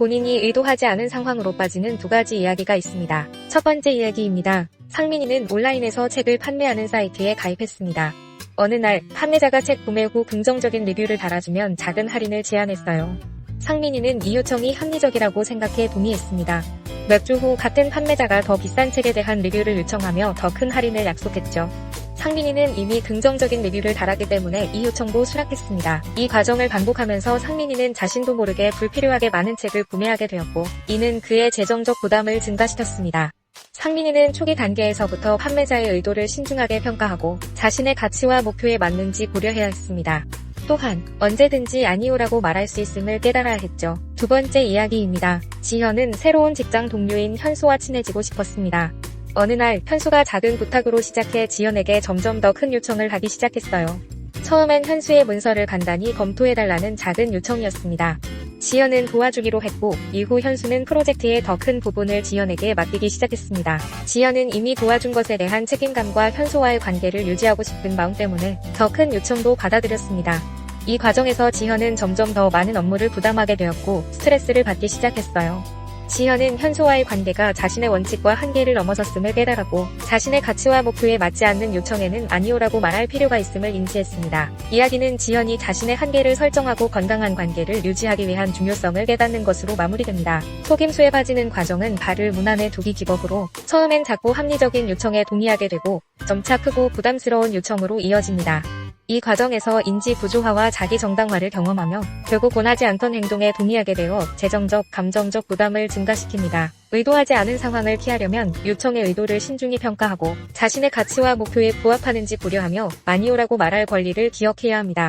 본인이 의도하지 않은 상황으로 빠지는 두 가지 이야기가 있습니다. 첫 번째 이야기입니다. 상민이는 온라인에서 책을 판매하는 사이트에 가입했습니다. 어느 날 판매자가 책 구매 후 긍정적인 리뷰를 달아주면 작은 할인을 제안했어요. 상민이는 이 요청이 합리적이라고 생각해 동의했습니다. 몇 주 후 같은 판매자가 더 비싼 책에 대한 리뷰를 요청하며 더 큰 할인을 약속했죠. 상민이는 이미 긍정적인 리뷰를 달았기 때문에 이 요청도 수락했습니다. 이 과정을 반복하면서 상민이는 자신도 모르게 불필요하게 많은 책을 구매하게 되었고, 이는 그의 재정적 부담을 증가시켰습니다. 상민이는 초기 단계에서부터 판매자의 의도를 신중하게 평가하고 자신의 가치와 목표에 맞는지 고려해야 했습니다. 또한 언제든지 아니오라고 말할 수 있음을 깨달아야 했죠. 두 번째 이야기입니다. 지현은 새로운 직장 동료인 현수와 친해지고 싶었습니다. 어느 날 현수가 작은 부탁으로 시작해 지연에게 점점 더 큰 요청을 하기 시작했어요. 처음엔 현수의 문서를 간단히 검토해달라는 작은 요청이었습니다. 지연은 도와주기로 했고 이후 현수는 프로젝트의 더 큰 부분을 지연에게 맡기기 시작했습니다. 지연은 이미 도와준 것에 대한 책임감과 현수와의 관계를 유지하고 싶은 마음 때문에 더 큰 요청도 받아들였습니다. 이 과정에서 지현은 점점 더 많은 업무를 부담하게 되었고 스트레스를 받기 시작했어요. 지현은 현수와의 관계가 자신의 원칙과 한계를 넘어섰음을 깨달았고 자신의 가치와 목표에 맞지 않는 요청에는 아니오라고 말할 필요가 있음을 인지했습니다. 이야기는 지현이 자신의 한계를 설정하고 건강한 관계를 유지하기 위한 중요성을 깨닫는 것으로 마무리됩니다. 속임수에 빠지는 과정은 발을 문 안에 두기 기법으로 처음엔 작고 합리적인 요청에 동의하게 되고 점차 크고 부담스러운 요청으로 이어집니다. 이 과정에서 인지 부조화와 자기 정당화를 경험하며 결국 원하지 않던 행동에 동의하게 되어 재정적, 감정적 부담을 증가시킵니다. 의도하지 않은 상황을 피하려면 요청의 의도를 신중히 평가하고 자신의 가치와 목표에 부합하는지 고려하며 마니오라고 말할 권리를 기억해야 합니다.